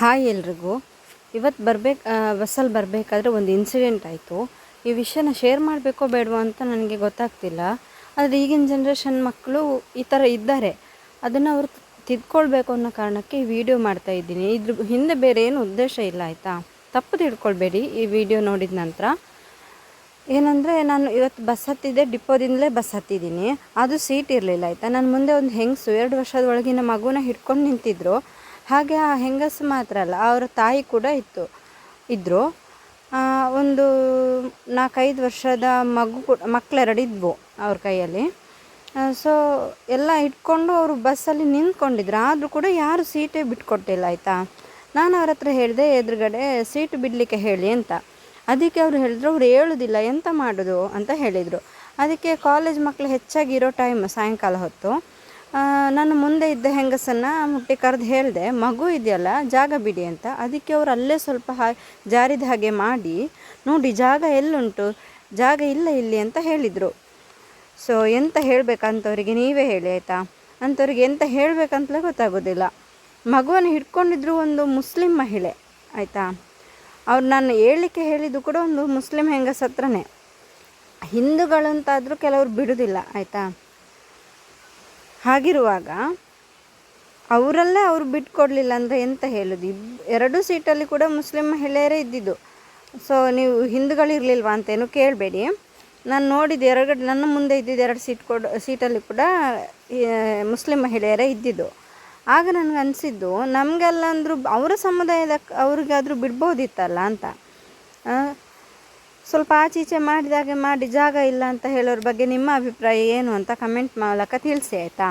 Hi ಎಲ್ರಿಗೂ. ಇವತ್ತು ಬರ್ಬೇಕು ಬಸ್ಸಲ್ಲಿ ಬರಬೇಕಾದ್ರೆ ಒಂದು ಇನ್ಸಿಡೆಂಟ್ ಆಯಿತು. ಈ ವಿಷಯನ ಶೇರ್ ಮಾಡಬೇಕೋ ಬೇಡವೋ ಅಂತ ನನಗೆ ಗೊತ್ತಾಗ್ತಿಲ್ಲ. ಆದರೆ ಈಗಿನ ಜನ್ರೇಷನ್ ಮಕ್ಕಳು ಈ ಥರ ಇದ್ದಾರೆ. ಅದನ್ನು ಅವರು ತಿದ್ಕೊಳ್ಬೇಕು ಅನ್ನೋ ಕಾರಣಕ್ಕೆ ಈ ವಿಡಿಯೋ ಮಾಡ್ತಾ ಇದ್ದೀನಿ. ಇದ್ರ ಹಿಂದೆ ಬೇರೆ ಏನು ಉದ್ದೇಶ ಇಲ್ಲ, ಆಯಿತಾ? ತಪ್ಪು ತಿಳ್ಕೊಳ್ಬೇಡಿ ಈ ವಿಡಿಯೋ ನೋಡಿದ ನಂತರ. ಏನಂದರೆ ನಾನು ಇವತ್ತು ಬಸ್ ಹತ್ತಿದ್ದೆ, ಡಿಪೋದಿಂದಲೇ ಬಸ್ ಹತ್ತಿದ್ದೀನಿ. ಅದು ಸೀಟ್ ಇರಲಿಲ್ಲ, ಆಯಿತಾ? ನಾನು ಮುಂದೆ ಒಂದು ಹೆಂಗಸು, ಎರಡು ವರ್ಷದ ಒಳಗಿನ ಮಗುನ ಹಿಡ್ಕೊಂಡು ನಿಂತಿದ್ರು. ಹಾಗೆ ಆ ಹೆಂಗಸು ಮಾತ್ರ ಅಲ್ಲ, ಅವರ ತಾಯಿ ಕೂಡ ಇತ್ತು ಇದ್ದರು ಒಂದು ನಾಲ್ಕೈದು ವರ್ಷದ ಮಗು ಕೂಡ ಮಕ್ಕಳೆರಡು ಇದ್ವು ಅವ್ರ ಕೈಯಲ್ಲಿ. ಸೊ ಎಲ್ಲ ಇಟ್ಕೊಂಡು ಅವರು ಬಸ್ಸಲ್ಲಿ ನಿಂತ್ಕೊಂಡಿದ್ರು. ಆದರೂ ಕೂಡ ಯಾರು ಸೀಟೇ ಬಿಟ್ಕೊಟ್ಟಿಲ್ಲ, ಆಯಿತಾ? ನಾನು ಅವ್ರ ಹತ್ರ ಹೇಳಿದೆ, ಎದುರುಗಡೆ ಸೀಟ್ ಬಿಡಲಿಕ್ಕೆ ಹೇಳಿ ಅಂತ. ಅದಕ್ಕೆ ಅವರು ಹೇಳಿದ್ರು, ಅವ್ರು ಹೇಳೋದಿಲ್ಲ, ಎಂತ ಮಾಡೋದು? ಅಂತ ಹೇಳಿದರು. ಅದಕ್ಕೆ ಕಾಲೇಜ್ ಮಕ್ಕಳು ಹೆಚ್ಚಾಗಿ ಇರೋ ಟೈಮ್ ಸಾಯಂಕಾಲ ಹೊತ್ತು. ನಾನು ಮುಂದೆ ಇದ್ದ ಹೆಂಗಸನ್ನು ಮುಟ್ಟಿ ಕರೆದು ಹೇಳಿದೆ, ಮಗು ಇದೆಯಲ್ಲ, ಜಾಗ ಬಿಡಿ ಅಂತ. ಅದಕ್ಕೆ ಅವರು ಅಲ್ಲೇ ಸ್ವಲ್ಪ ಹಾ, ಜಾರಿದ ಹಾಗೆ ಮಾಡಿ, ನೋಡಿ, ಜಾಗ ಎಲ್ಲುಂಟು, ಜಾಗ ಇಲ್ಲ ಇಲ್ಲಿ ಅಂತ ಹೇಳಿದರು. ಸೊ ಎಂತ ಹೇಳಬೇಕಂತವರಿಗೆ ನೀವೇ ಹೇಳಿ, ಆಯಿತಾ? ಅಂಥವ್ರಿಗೆ ಎಂತ ಹೇಳಬೇಕಂತಲೇ ಗೊತ್ತಾಗೋದಿಲ್ಲ. ಮಗುವನ್ನು ಹಿಡ್ಕೊಂಡಿದ್ರು ಒಂದು ಮುಸ್ಲಿಂ ಮಹಿಳೆ, ಆಯಿತಾ? ಅವ್ರು ನಾನು ಹೇಳಲಿಕ್ಕೆ ಹೇಳಿದ್ದು ಕೂಡ ಒಂದು ಮುಸ್ಲಿಂ ಹೆಂಗಸ ಹತ್ರನೇ. ಹಿಂದೂಗಳಂತಾದರೂ ಕೆಲವರು ಬಿಡೋದಿಲ್ಲ, ಆಯಿತಾ? ಹಾಗಿರುವಾಗ ಅವರಲ್ಲೇ ಅವರು ಬಿಟ್ಕೊಡ್ಲಿಲ್ಲ ಅಂದರೆ ಎಂತ ಹೇಳೋದು? ಇಬ್ ಎರಡು ಸೀಟಲ್ಲಿ ಕೂಡ ಮುಸ್ಲಿಂ ಮಹಿಳೆಯರೇ ಇದ್ದಿದ್ದು. ಸೊ ನೀವು ಹಿಂದೂಗಳಿರಲಿಲ್ವಾ ಅಂತೇನು ಕೇಳಬೇಡಿ. ನಾನು ನೋಡಿದ್ದು ಎರಡು, ನನ್ನ ಮುಂದೆ ಇದ್ದಿದ್ದು ಎರಡು ಸೀಟ್ ಕೊಡ, ಸೀಟಲ್ಲಿ ಕೂಡ ಮುಸ್ಲಿಂ ಮಹಿಳೆಯರೇ ಇದ್ದಿದ್ದು. ಆಗ ನನಗೆ ಅನಿಸಿದ್ದು, ನಮಗೆಲ್ಲ ಅಂದರೂ ಅವರ ಸಮುದಾಯದ ಅವ್ರಿಗಾದರೂ ಬಿಡ್ಬೋದಿತ್ತಲ್ಲ ಅಂತ. ಸ್ವಲ್ಪ ಆಚೀಚೆ ಮಾಡಿದಾಗೆ ಮಾಡಿ ಜಾಗ ಇಲ್ಲ ಅಂತ ಹೇಳೋರ ಬಗ್ಗೆ ನಿಮ್ಮ ಅಭಿಪ್ರಾಯ ಏನು ಅಂತ ಕಮೆಂಟ್ ಮೂಲಕ ತಿಳಿಸಿ, ಆಯಿತಾ?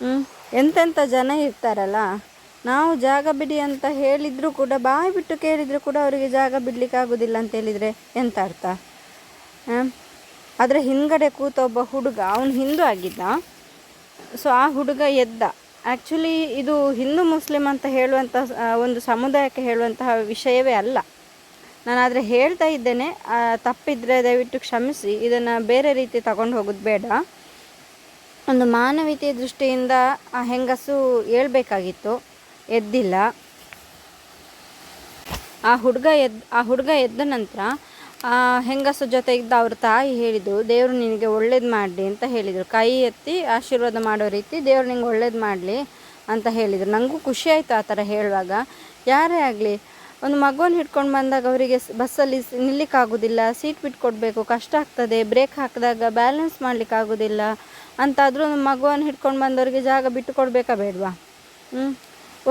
ಹ್ಞೂ ಎಂತೆಂಥ ಜನ ಇರ್ತಾರಲ್ಲ, ನಾವು ಜಾಗ ಬಿಡಿ ಅಂತ ಹೇಳಿದರೂ ಕೂಡ, ಬಾಯಿ ಬಿಟ್ಟು ಕೇಳಿದರೂ ಕೂಡ ಅವರಿಗೆ ಜಾಗ ಬಿಡಲಿಕ್ಕೆ ಆಗೋದಿಲ್ಲ ಅಂತ ಹೇಳಿದರೆ ಎಂತ ಅರ್ಥ? ಆದರೆ ಹಿಂದ್ಗಡೆ ಕೂತ ಒಬ್ಬ ಹುಡುಗ, ಅವನು ಹಿಂದೂ ಆಗಿದ್ದ. ಸೊ ಆ ಹುಡುಗ ಎದ್ದ. ಆ್ಯಕ್ಚುಲಿ ಇದು ಹಿಂದೂ ಮುಸ್ಲಿಂ ಅಂತ ಹೇಳುವಂಥ ಒಂದು ಸಮುದಾಯಕ್ಕೆ ಹೇಳುವಂತಹ ವಿಷಯವೇ ಅಲ್ಲ. ನಾನು ಆದರೆ ಹೇಳ್ತಾ ಇದ್ದೇನೆ ತಪ್ಪಿದ್ರೆ ದಯವಿಟ್ಟು ಕ್ಷಮಿಸಿ, ಇದನ್ನು ಬೇರೆ ರೀತಿ ತಗೊಂಡು ಹೋಗೋದು ಬೇಡ. ಒಂದು ಮಾನವೀಯತೆಯ ದೃಷ್ಟಿಯಿಂದ ಆ ಹೆಂಗಸು ಹೇಳ್ಬೇಕಾಗಿತ್ತು, ಎದ್ದಿಲ್ಲ. ಆ ಹುಡುಗ ಎದ್, ಆ ಹುಡುಗ ಎದ್ದ ನಂತರ ಆ ಹೆಂಗಸು ಜೊತೆ ಇದ್ದ ಅವ್ರ ತಾಯಿ ಹೇಳಿದರು ದೇವರು ನಿನಗೆ ಒಳ್ಳೇದು ಮಾಡಲಿ ಅಂತ ಹೇಳಿದರು. ಕೈ ಎತ್ತಿ ಆಶೀರ್ವಾದ ಮಾಡೋ ರೀತಿ, ದೇವ್ರು ನಿಂಗೆ ಒಳ್ಳೇದು ಮಾಡಲಿ ಅಂತ ಹೇಳಿದರು. ನನಗೂ ಖುಷಿ ಆಯಿತು ಆ ಥರ ಹೇಳುವಾಗ. ಯಾರೇ ಆಗಲಿ ಒಂದು ಮಗುವನ್ನು ಹಿಡ್ಕೊಂಡು ಬಂದಾಗ ಅವರಿಗೆ ಬಸ್ಸಲ್ಲಿ ನಿಲ್ಲಿಕ್ಕಾಗೋದಿಲ್ಲ, ಸೀಟ್ ಬಿಟ್ಕೊಡ್ಬೇಕು ಕಷ್ಟ ಆಗ್ತದೆ, ಬ್ರೇಕ್ ಹಾಕಿದಾಗ ಬ್ಯಾಲೆನ್ಸ್ ಮಾಡಲಿಕ್ಕಾಗೋದಿಲ್ಲ ಅಂತಾದರೂ ಒಂದು ಮಗುವನ್ನು ಹಿಡ್ಕೊಂಡು ಬಂದವರಿಗೆ ಜಾಗ ಬಿಟ್ಟು ಕೊಡಬೇಕಾ ಬೇಡವಾ?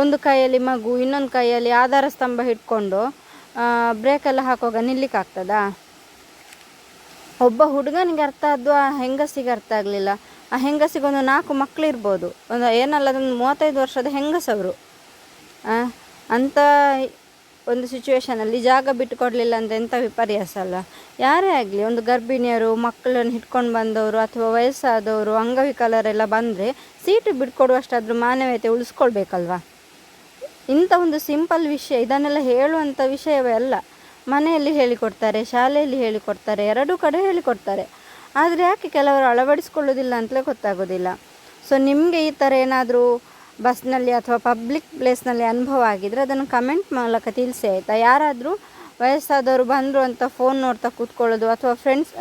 ಒಂದು ಕೈಯಲ್ಲಿ ಮಗು, ಇನ್ನೊಂದು ಕೈಯಲ್ಲಿ ಆಧಾರ ಸ್ತಂಭ ಹಿಡ್ಕೊಂಡು ಬ್ರೇಕೆಲ್ಲ ಹಾಕುವಾಗ ನಿಲ್ಲಿಕ್ಕಾಗ್ತದಾ? ಒಬ್ಬ ಹುಡುಗನಿಗೆ ಅರ್ಥ ಆದ್ದು ಆ ಹೆಂಗಸಿಗೆ ಅರ್ಥ ಆಗಲಿಲ್ಲ. ಆ ಹೆಂಗಸಿಗೆ ಒಂದು ನಾಲ್ಕು ಮಕ್ಕಳು ಇರ್ಬೋದು ಒಂದು ಏನಲ್ಲ, ಅದೊಂದು ಮೂವತ್ತೈದು ವರ್ಷದ ಹೆಂಗಸವರು. ಅಂಥ ಒಂದು ಸಿಚುವೇಶನಲ್ಲಿ ಜಾಗ ಬಿಟ್ಟು ಕೊಡಲಿಲ್ಲ ಅಂದರೆ ಎಂಥ ವಿಪರ್ಯಾಸ ಅಲ್ಲ ಯಾರೇ ಆಗಲಿ, ಒಂದು ಗರ್ಭಿಣಿಯರು, ಮಕ್ಕಳನ್ನು ಹಿಡ್ಕೊಂಡು ಬಂದವರು ಅಥವಾ ವಯಸ್ಸಾದವರು ಅಂಗವಿಕಲರೆಲ್ಲ ಬಂದರೆ ಸೀಟು ಬಿಟ್ಕೊಡುವಷ್ಟಾದರೂ ಮಾನವೀಯತೆ ಉಳಿಸ್ಕೊಳ್ಬೇಕಲ್ವಾ? ಇಂಥ ಒಂದು ಸಿಂಪಲ್ ವಿಷಯ, ಇದನ್ನೆಲ್ಲ ಹೇಳುವಂಥ ವಿಷಯವೇ ಅಲ್ಲ. ಮನೆಯಲ್ಲಿ ಹೇಳಿಕೊಡ್ತಾರೆ, ಶಾಲೆಯಲ್ಲಿ ಹೇಳಿಕೊಡ್ತಾರೆ, ಎರಡೂ ಕಡೆ ಹೇಳಿಕೊಡ್ತಾರೆ. ಆದರೆ ಯಾಕೆ ಕೆಲವರು ಅಳವಡಿಸ್ಕೊಳ್ಳೋದಿಲ್ಲ ಅಂತಲೇ ಗೊತ್ತಾಗೋದಿಲ್ಲ. ಸೊ ನಿಮಗೆ ಈ ಥರ ಏನಾದರೂ ಬಸ್ನಲ್ಲಿ ಅಥವಾ ಪಬ್ಲಿಕ್ ಪ್ಲೇಸ್ನಲ್ಲಿ ಅನುಭವ ಆಗಿದ್ದರೆ ಅದನ್ನು ಕಮೆಂಟ್ ಮೂಲಕ ತಿಳಿಸಿ, ಆಯಿತಾ? ಯಾರಾದರೂ ವಯಸ್ಸಾದವರು ಬಂದರು ಅಂತ ಫೋನ್ ನೋಡ್ತಾ ಕೂತ್ಕೊಳ್ಳೋದು ಅಥವಾ ಫ್ರೆಂಡ್ಸ್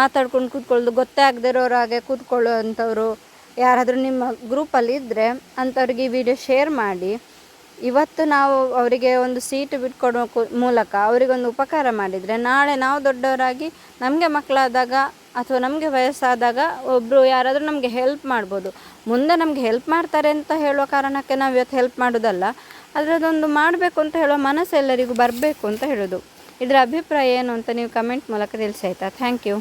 ಮಾತಾಡ್ಕೊಂಡು ಕೂತ್ಕೊಳ್ಳೋದು, ಗೊತ್ತೇ ಹಾಗೆ ಕೂತ್ಕೊಳ್ಳುವಂಥವ್ರು, ಯಾರಾದರೂ ನಿಮ್ಮ ಗ್ರೂಪಲ್ಲಿ ಇದ್ದರೆ ಅಂಥವ್ರಿಗೆ ಈ ವಿಡಿಯೋ ಶೇರ್ ಮಾಡಿ. ಇವತ್ತು ನಾವು ಅವರಿಗೆ ಒಂದು ಸೀಟು ಬಿಟ್ಕೊಡೋ ಮೂಲಕ ಅವರಿಗೊಂದು ಉಪಕಾರ ಮಾಡಿದರೆ ನಾಳೆ ನಾವು ದೊಡ್ಡವರಾಗಿ ನಮಗೆ ಮಕ್ಕಳಾದಾಗ ಅಥವಾ ನಮಗೆ ವಯಸ್ಸಾದಾಗ ಒಬ್ಬರು ಯಾರಾದರೂ ನಮಗೆ ಹೆಲ್ಪ್ ಮಾಡ್ಬೋದು. ಮುಂದೆ ನಮಗೆ ಹೆಲ್ಪ್ ಮಾಡ್ತಾರೆ ಅಂತ ಹೇಳುವ ಕಾರಣಕ್ಕೆ ನಾವು ಇವತ್ತು ಹೆಲ್ಪ್ ಮಾಡೋದಲ್ಲ. ಅದರದೊಂದು ಮಾಡಬೇಕು ಅಂತ ಹೇಳುವ ಮನಸ್ಸು ಎಲ್ಲರಿಗೂ ಬರಬೇಕು ಅಂತ ಹೇಳೋದು. ಇದರ ಅಭಿಪ್ರಾಯ ಏನು ಅಂತ ನೀವು ಕಮೆಂಟ್ ಮೂಲಕ ತಿಳಿಸಿ ಥ್ಯಾಂಕ್ ಯು